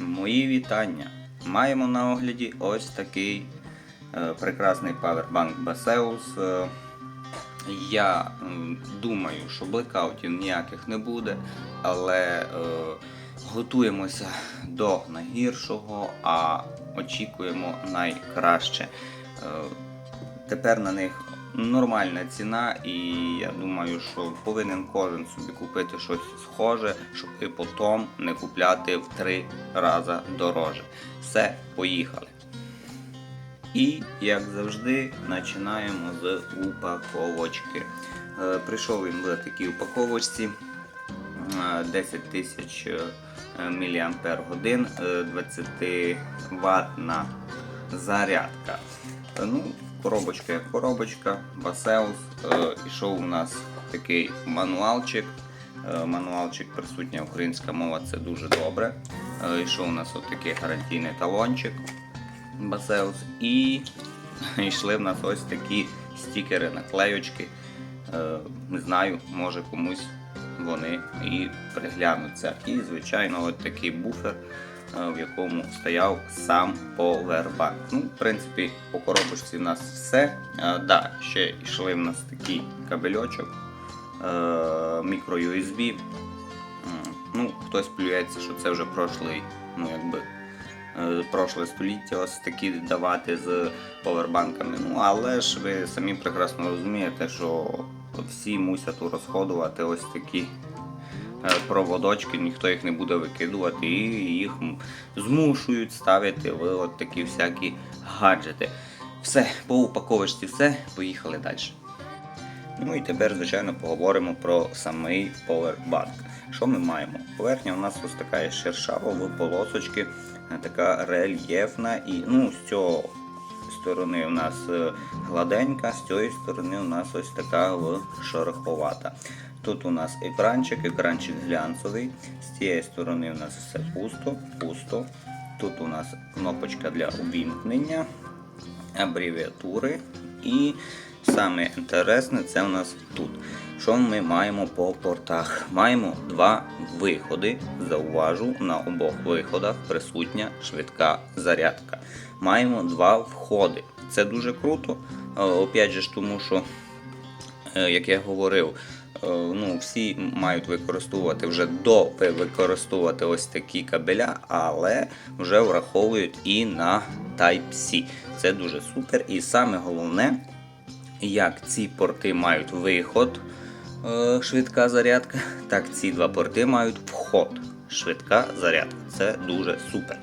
Мої вітання. Маємо на огляді ось такий е, прекрасний павербанк Baseus. Е, я м, думаю, що блекаутів ніяких не буде, але е, готуємося до найгіршого, а очікуємо найкраще. Е, тепер на них нормальна ціна, і я думаю, що повинен кожен собі купити щось схоже, щоб і потім не купляти в три рази дороже. Все, поїхали. І, як завжди, починаємо з упаковочки. Е, Прийшов він в такій упаковочці. е, 10 тисяч мАч, 20 ватна зарядка. Е, Ну, коробочка як коробочка, Басеус. Е, Ішов у нас такий мануалчик. Е, Мануалчик присутня українська мова, це дуже добре. Е, Ішов у нас отакий гарантійний талончик. Басеус. І йшли в нас ось такі стікери, наклейочки. Е, Не знаю, може комусь вони і приглянуться. І, звичайно, от такий буфер, в якому стояв сам повербанк. Ну, в принципі, по коробочці в нас все. Е, Да, ще йшли в нас такий кабельочок, е, мікро USB. Ну, хтось плюється, що це вже прошлий, ну якби е, прошле століття ось такі давати з повербанками. Ну, але ж ви самі прекрасно розумієте, що всі мусять розходувати ось такі е, проводочки, ніхто їх не буде викидувати, і їх змушують ставити в от такі всякі гаджети. Все, по упаковочці все, поїхали далі. Ну і тепер, звичайно, поговоримо про самий повербанк. Що ми маємо? Поверхня у нас ось така шершава в полосочки, е, така рельєфна. І ну, з цього сторони у нас е, гладенька, з цієї сторони у нас ось така в шероховата. Тут у нас екранчик, екранчик глянцевий, з цієї сторони у нас все пусто, пусто. Тут у нас кнопочка для увімкнення, абревіатури і саме інтересне це у нас тут. Що ми маємо по портах? Маємо два виходи. Зауважу, на обох виходах присутня швидка зарядка. Маємо два входи. Це дуже круто. Е, Опять же тому що, е, як я говорив, ну, всі мають використовувати вже до використовувати ось такі кабеля, але вже враховують і на Type-C. Це дуже супер. І саме головне, як ці порти мають виход, е, швидка зарядка, так ці два порти мають вход, швидка зарядка. Це дуже супер.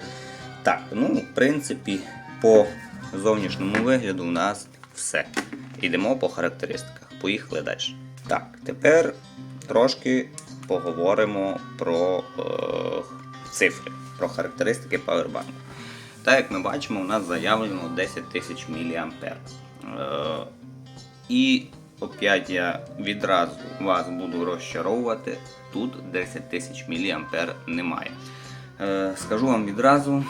Так, ну, в принципі, по зовнішньому вигляду у нас все. Йдемо по характеристиках. Поїхали далі. Так, тепер трошки поговоримо про е, цифри, про характеристики Powerbank. Так як ми бачимо, у нас заявлено 10 тисяч мА. Е, і опять я відразу вас буду розчаровувати. Тут 10 тисяч мА немає. Е, скажу вам відразу,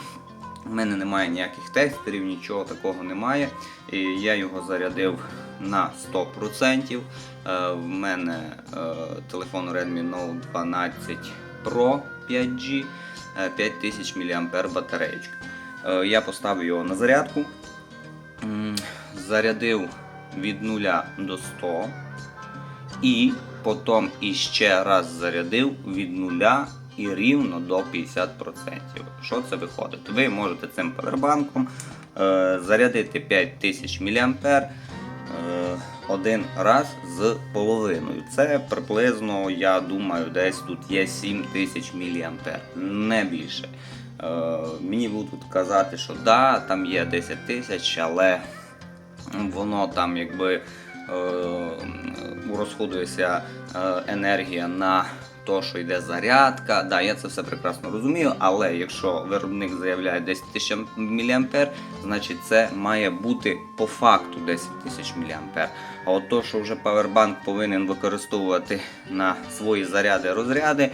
у мене немає ніяких тестерів, нічого такого немає. І я його зарядив на 100%. Е, в мене е, телефон Redmi Note 12 Pro 5G, е, 5000 мА батареєчка. Е, я поставив його на зарядку. Зарядив від 0 до 100 і потім іще раз зарядив від 0 і рівно до 50%. Що це виходить? Ви можете цим павербанком зарядити 5000 мА один раз з половиною. Це приблизно, я думаю, десь тут є 7000 мА, не більше. Е, мені будуть казати, що да, там є 10 тисяч, але воно там якби е, розходується е, енергія на те, що йде зарядка. Да, я це все прекрасно розумію, але якщо виробник заявляє 10 тисяч мА, значить це має бути по факту 10 тисяч мА. А от то, що вже павербанк повинен використовувати на свої заряди розряди, е,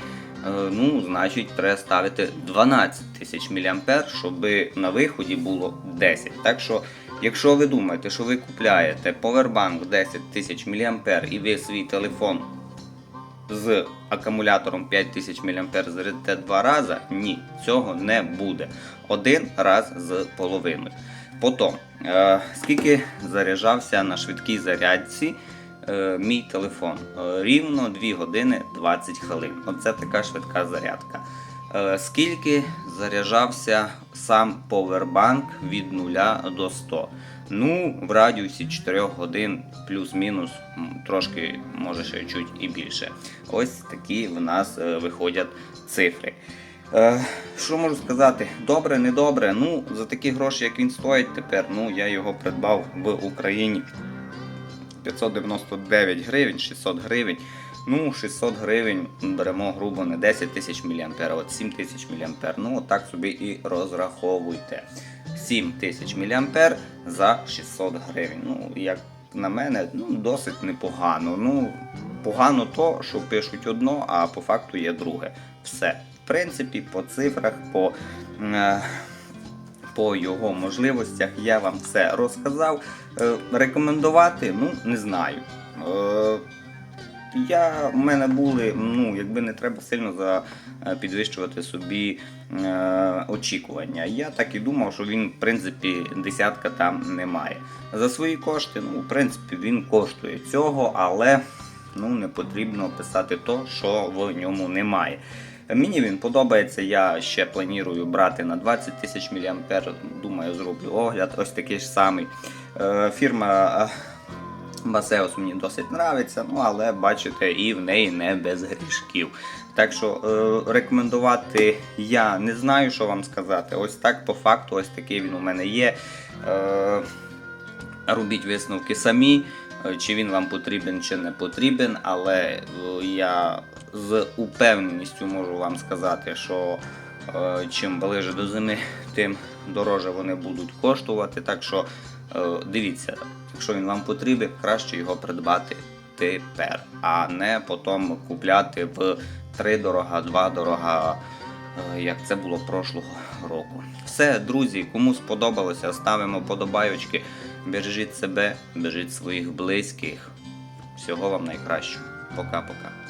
ну, значить, треба ставити 12 тисяч мА, щоб на виході було 10. Так що, якщо ви думаєте, що ви купляєте повербанк 10 тисяч мА і ви свій телефон з акумулятором 5000 мА зарядите два рази, ні, цього не буде. Один раз з половиною. Потім, е, скільки заряджався на швидкій зарядці е, мій телефон? Е, рівно 2 години 20 хвилин. Оце така швидка зарядка. Е, скільки заряджався сам повербанк від 0 до 100? Ну, в радіусі 4 годин плюс-мінус, трошки, може ще чуть і більше. Ось такі в нас е, виходять цифри. Е, що можу сказати? Добре, не добре. Ну, за такі гроші, як він стоїть тепер, ну я його придбав в Україні 599 гривень, 600 гривень. Ну, 600 гривень беремо грубо не 10 тисяч мА, от 7 тисяч мА. Ну, отак собі і розраховуйте. 7 тисяч мА за 600 гривень. Ну, як на мене, ну, досить непогано. Ну, погано то, що пишуть одно, а по факту є друге. Все. В принципі, по цифрах, по. Е- по його можливостях я вам все розказав. Е, рекомендувати, ну, не знаю. Е, я, в мене були, ну, якби не треба сильно за, е, підвищувати собі е, очікування. Я так і думав, що він, в принципі, десятка там немає. За свої кошти, ну, в принципі, він коштує цього, але ну, не потрібно писати то, що в ньому немає. Мені він подобається, я ще планую брати на 20 тисяч мА. Думаю, зроблю огляд, ось такий ж самий. Е, Фірма е, Басеус мені досить подобається, ну але бачите, і в неї не без грішків. Так що е, рекомендувати я не знаю, що вам сказати. Ось так по факту, ось такий він у мене є. Е, робіть висновки самі, чи він вам потрібен, чи не потрібен, але е, я з упевненістю можу вам сказати, що е, чим ближе до зими, тим дороже вони будуть коштувати. Так що е, дивіться, якщо він вам потрібен, краще його придбати тепер, а не потім купляти в три дорога, два дорога. е, Як це було прошлого року. Все, друзі, кому сподобалося, ставимо подобайочки. Бережіть себе, бережіть своїх близьких. Всього вам найкращого. Пока-пока.